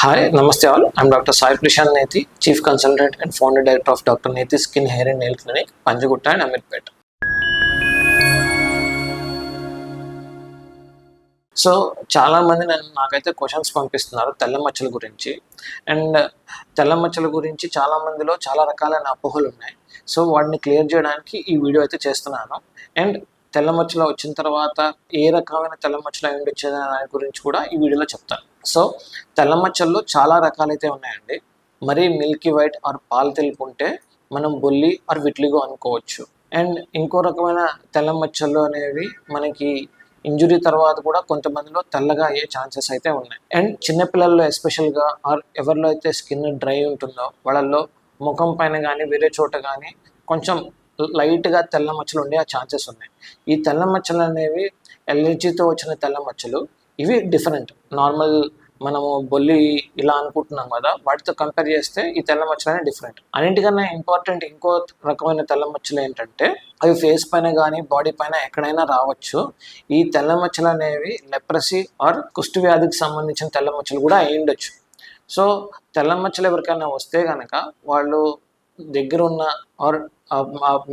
Hi నమస్తే all I'm doctor Sai Prashanth Neti chief consultant and founder director of doctor Neti skin hair and nail clinic Panjagutta and Ameerpet so చాలా మంది నన్ను నాకైతే questions పంపిస్తున్నారు తెల్ల మచ్చల గురించి. అండ్ uh, తెల్ల మచ్చల గురించి చాలా మందిలో చాలా రకాలైన అపోహలు ఉన్నాయి. సో వాటిని క్లియర్ చేయడానికి ఈ వీడియో అయితే చేస్తున్నాను. అండ్ తెల్ల మచ్చలు వచ్చిన తర్వాత ఏ రకమైన తెల్ల మచ్చలు అయి ఉండొచ్చు దాని గురించి కూడా ఈ వీడియోలో చెప్తాను. సో తెల్ల మచ్చల్లో చాలా రకాలైతే ఉన్నాయండి. మరీ మిల్కీ వైట్ ఆర్ పాలు తెలుపు ఉంటే మనం బొల్లి ఆర్ విట్లిగో అనుకోవచ్చు. అండ్ ఇంకో రకమైన తెల్ల మచ్చలు అనేవి మనకి ఇంజురీ తర్వాత కూడా కొంతమందిలో తెల్లగా అయ్యే ఛాన్సెస్ అయితే ఉన్నాయి. అండ్ చిన్నపిల్లల్లో ఎస్పెషల్గా ఆర్ ఎవరిలో అయితే స్కిన్ డ్రై ఉంటుందో వాళ్ళల్లో ముఖం పైన కానీ వేరే చోట కానీ కొంచెం లైట్గా తెల్ల మచ్చలు ఉండే ఆ ఛాన్సెస్ ఉన్నాయి. ఈ తెల్ల మచ్చలు అనేవి ఎలర్జీతో వచ్చిన తెల్ల మచ్చలు ఇవి డిఫరెంట్ నార్మల్ మనము బొల్లి ఇలా అనుకుంటున్నాం కదా వాటితో కంపేర్ చేస్తే ఈ తెల్ల మచ్చలు అనేవి డిఫరెంట్ అన్నింటికన్నా ఇంపార్టెంట్ ఇంకో రకమైన తెల్ల మచ్చలు ఏంటంటే అవి ఫేస్ పైన కానీ బాడీ పైన ఎక్కడైనా రావచ్చు. ఈ తెల్ల మచ్చలు అనేవి లెప్రసీ ఆర్ కుష్టి వ్యాధికి సంబంధించిన తెల్ల మచ్చలు కూడా అయి ఉండొచ్చు. సో తెల్ల మచ్చలు ఎవరికైనా వస్తే కనుక వాళ్ళు దగ్గర ఉన్న ఆర్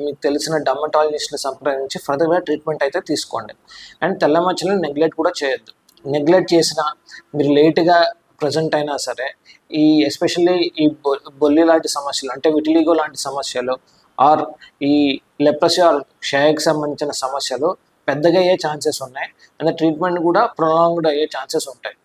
మీకు తెలిసిన డర్మటాలజిస్ట్ని సంప్రదించి ఫర్దర్గా ట్రీట్మెంట్ అయితే తీసుకోండి. అండ్ తెల్ల మచ్చలను నెగ్లెక్ట్ కూడా చేయొద్దు. నెగ్లెక్ట్ చేసిన మీరు లేట్గా ప్రజెంట్ అయినా సరే ఈ ఎస్పెషల్లీ ఈ బొ బొల్లి లాంటి సమస్యలు అంటే విటిలిగో లాంటి సమస్యలు ఆర్ ఈ లెప్రసీ ఆర్ క్షయకి సంబంధించిన సమస్యలు పెద్దగా అయ్యే ఛాన్సెస్ ఉన్నాయి. అండ్ ట్రీట్మెంట్ కూడా ప్రొలాంగ్డ్ అయ్యే ఛాన్సెస్ ఉంటాయి.